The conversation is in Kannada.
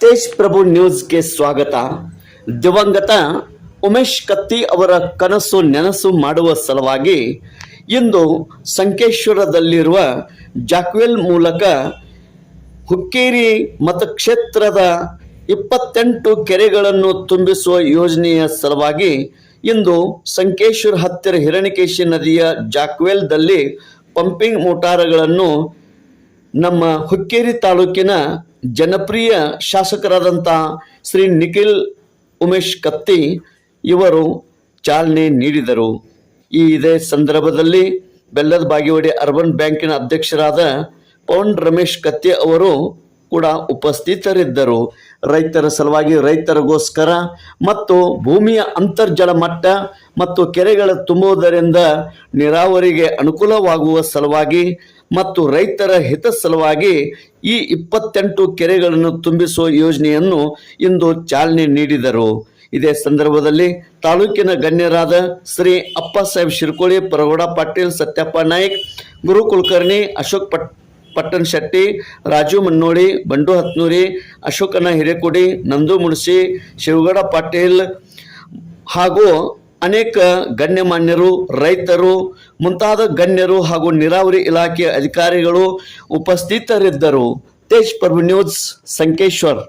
ತೇಜ್ ಪ್ರಭು ನ್ಯೂಸ್ಗೆ ಸ್ವಾಗತ. ದಿವಂಗತ ಉಮೇಶ್ ಕತ್ತಿ ಅವರ ಕನಸು ನೆನಸು ಮಾಡುವ ಸಲುವಾಗಿ ಇಂದು ಸಂಕೇಶ್ವರದಲ್ಲಿರುವ ಜಾಕ್ವೆಲ್ ಮೂಲಕ ಹುಕ್ಕೇರಿ ಮತಕ್ಷೇತ್ರದ ಇಪ್ಪತ್ತೆಂಟು ಕೆರೆಗಳನ್ನು ತುಂಬಿಸುವ ಯೋಜನೆಯ ಸಲುವಾಗಿ ಇಂದು ಸಂಕೇಶ್ವರ ಹತ್ತಿರ ಹಿರಣಿಕೇಶಿ ನದಿಯ ಜಾಕ್ವೆಲ್ದಲ್ಲಿ ಪಂಪಿಂಗ್ ಮೋಟಾರ್ಗಳನ್ನು ನಮ್ಮ ಹುಕ್ಕೇರಿ ತಾಲೂಕಿನ ಜನಪ್ರಿಯ ಶಾಸಕರಾದಂಥ ಶ್ರೀ ನಿಖಿಲ್ ಉಮೇಶ್ ಕತ್ತಿ ಇವರು ಚಾಲನೆ ನೀಡಿದರು. ಈ ಇದೇ ಸಂದರ್ಭದಲ್ಲಿ ಬೆಲ್ಲದ ಬಾಗೇವಾಡಿ ಅರ್ಬನ್ ಬ್ಯಾಂಕಿನ ಅಧ್ಯಕ್ಷರಾದ ಪವನ್ ರಮೇಶ್ ಕತ್ತಿ ಅವರು ಕೂಡ ಉಪಸ್ಥಿತರಿದ್ದರು. ರೈತರ ಸಲುವಾಗಿ ರೈತರಿಗೋಸ್ಕರ ಮತ್ತು ಭೂಮಿಯ ಅಂತರ್ಜಲ ಮಟ್ಟ ಮತ್ತು ಕೆರೆಗಳ ತುಂಬುವುದರಿಂದ ನೀರಾವರಿಗೆ ಅನುಕೂಲವಾಗುವ ಸಲುವಾಗಿ ಮತ್ತು ರೈತರ ಹಿತ ಸಲುವಾಗಿ ಈ ಇಪ್ಪತ್ತೆಂಟು ಕೆರೆಗಳನ್ನು ತುಂಬಿಸುವ ಯೋಜನೆಯನ್ನು ಇಂದು ಚಾಲನೆ ನೀಡಿದರು. ಇದೇ ಸಂದರ್ಭದಲ್ಲಿ ತಾಲೂಕಿನ ಗಣ್ಯರಾದ ಶ್ರೀ ಅಪ್ಪ ಸಾಹೇಬ್ ಶಿರ್ಕೋಳಿ, ಪರಗೌಡ ಪಾಟೀಲ್, ಸತ್ಯಪ್ಪ ನಾಯ್ಕ್ ಗುರು ಕುಲಕರ್ಣಿ ಅಶೋಕ್ ಪಟ್, ಪಟ್ಟಣ ಶೆಟ್ಟಿ, ರಾಜು ಮನ್ನೋಳಿ ಬಂಡು ಹತ್ನೂರಿ, ಅಶೋಕನ ಹಿರೇಕುಡಿ, ನಂದು ಮುಣಸಿ, ಶಿವಗಡ ಪಾಟೀಲ್ ಹಾಗೂ ಅನೇಕ ಗಣ್ಯಮಾನ್ಯರು ರೈತರು ಮುಂತಾದ ಗಣ್ಯರು ಹಾಗೂ ನೀರಾವರಿ ಇಲಾಖೆಯ ಅಧಿಕಾರಿಗಳು ಉಪಸ್ಥಿತರಿದ್ದರು. ತೇಜ್ ಪ್ರಭು ನ್ಯೂಸ್ ಸಂಕೇಶ್ವರ್.